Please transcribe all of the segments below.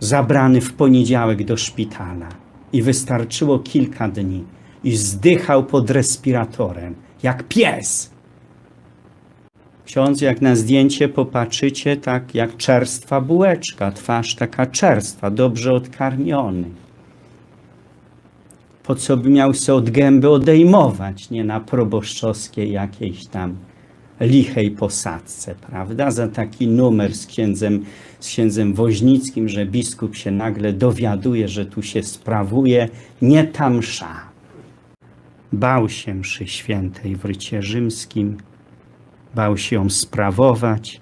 zabrany w poniedziałek do szpitala i wystarczyło kilka dni i zdychał pod respiratorem, jak pies. Ksiądz, jak na zdjęcie popatrzycie, tak jak czerstwa bułeczka, twarz taka czerstwa, dobrze odkarmiony. Po co by miał się od gęby odejmować, nie na proboszczowskiej jakiejś tam lichej posadzce, prawda? Za taki numer z księdzem, z księdzem Woźnickim, że biskup się nagle dowiaduje, że tu się sprawuje nie ta msza. Bał się mszy świętej w rycie rzymskim, bał się ją sprawować,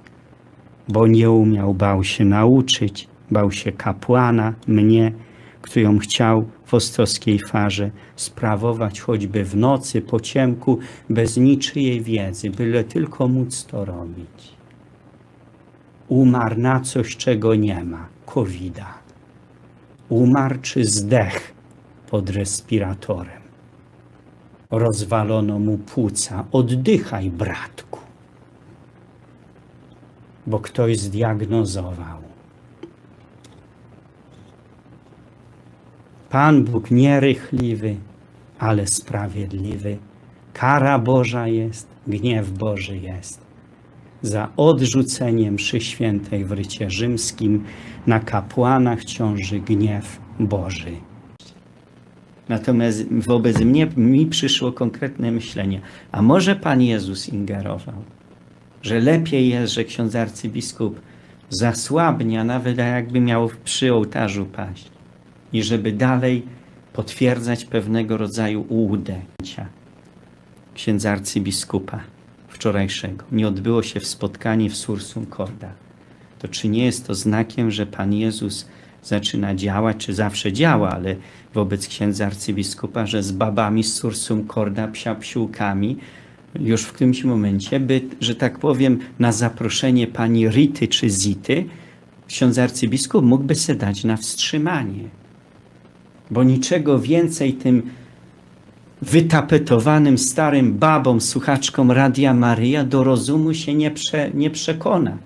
bo nie umiał, bał się nauczyć, bał się kapłana, mnie, który ją chciał w ostrowskiej farze sprawować choćby w nocy, po ciemku, bez niczyjej wiedzy, byle tylko móc to robić. Umarł na coś, czego nie ma, covida. Umarł czy zdech pod respiratorem. Rozwalono mu płuca. Oddychaj, bratku. Bo ktoś zdiagnozował. Pan Bóg nierychliwy, ale sprawiedliwy. Kara Boża jest, gniew Boży jest. Za odrzucenie mszy świętej w rycie rzymskim na kapłanach ciąży gniew Boży. Natomiast wobec mnie mi przyszło konkretne myślenie, a może Pan Jezus ingerował? Że lepiej jest, że ksiądz arcybiskup zasłabnia, nawet jakby miał przy ołtarzu paść i żeby dalej potwierdzać pewnego rodzaju ułudę księdza arcybiskupa wczorajszego. Nie odbyło się w spotkanie w Sursum Corda. To czy nie jest to znakiem, że Pan Jezus zaczyna działać, czy zawsze działa, ale wobec księdza arcybiskupa, że z babami z Sursum Corda, psia psiółkami, już w którymś momencie, by, że tak powiem, na zaproszenie pani Rity czy Zity, ksiądz arcybiskup mógłby se dać na wstrzymanie bo niczego więcej tym wytapetowanym starym babom, słuchaczkom Radia Maryja do rozumu się nie, prze, nie przekona.